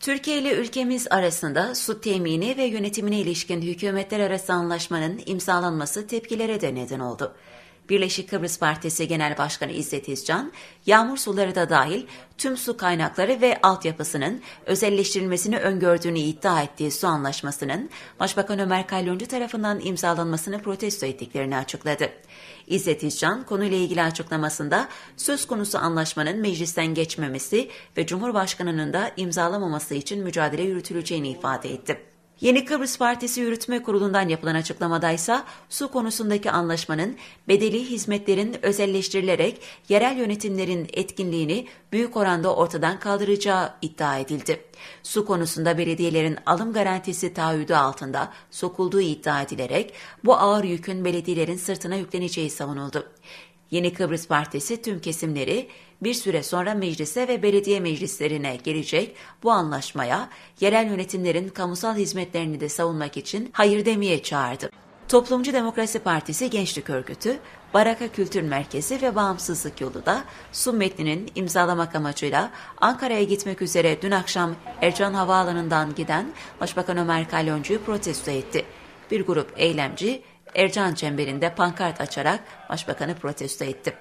Türkiye ile ülkemiz arasında su temini ve yönetimine ilişkin hükümetler arası anlaşmanın imzalanması tepkilere de neden oldu. Birleşik Kıbrıs Partisi Genel Başkanı İzzet İzcan, yağmur suları da dahil tüm su kaynakları ve altyapısının özelleştirilmesini öngördüğünü iddia ettiği su anlaşmasının Başbakan Ömer Kalyoncu tarafından imzalanmasını protesto ettiklerini açıkladı. İzzet İzcan konuyla ilgili açıklamasında söz konusu anlaşmanın meclisten geçmemesi ve Cumhurbaşkanı'nın da imzalamaması için mücadele yürütüleceğini ifade etti. Yeni Kıbrıs Partisi Yürütme Kurulu'ndan yapılan açıklamada ise su konusundaki anlaşmanın bedeli hizmetlerin özelleştirilerek yerel yönetimlerin etkinliğini büyük oranda ortadan kaldıracağı iddia edildi. Su konusunda belediyelerin alım garantisi taahhüdü altında sokulduğu iddia edilerek bu ağır yükün belediyelerin sırtına yükleneceği savunuldu. Yeni Kıbrıs Partisi tüm kesimleri bir süre sonra meclise ve belediye meclislerine gelecek bu anlaşmaya yerel yönetimlerin kamusal hizmetlerini de savunmak için hayır demeye çağırdı. Toplumcu Demokrasi Partisi Gençlik Örgütü, Baraka Kültür Merkezi ve Bağımsızlık Yolu da su metninin imzalamak amacıyla Ankara'ya gitmek üzere dün akşam Ercan Havaalanı'ndan giden Başbakan Ömer Kalyoncu'yu protesto etti. Bir grup eylemci Ercan çemberinde pankart açarak başbakanı protesto etti.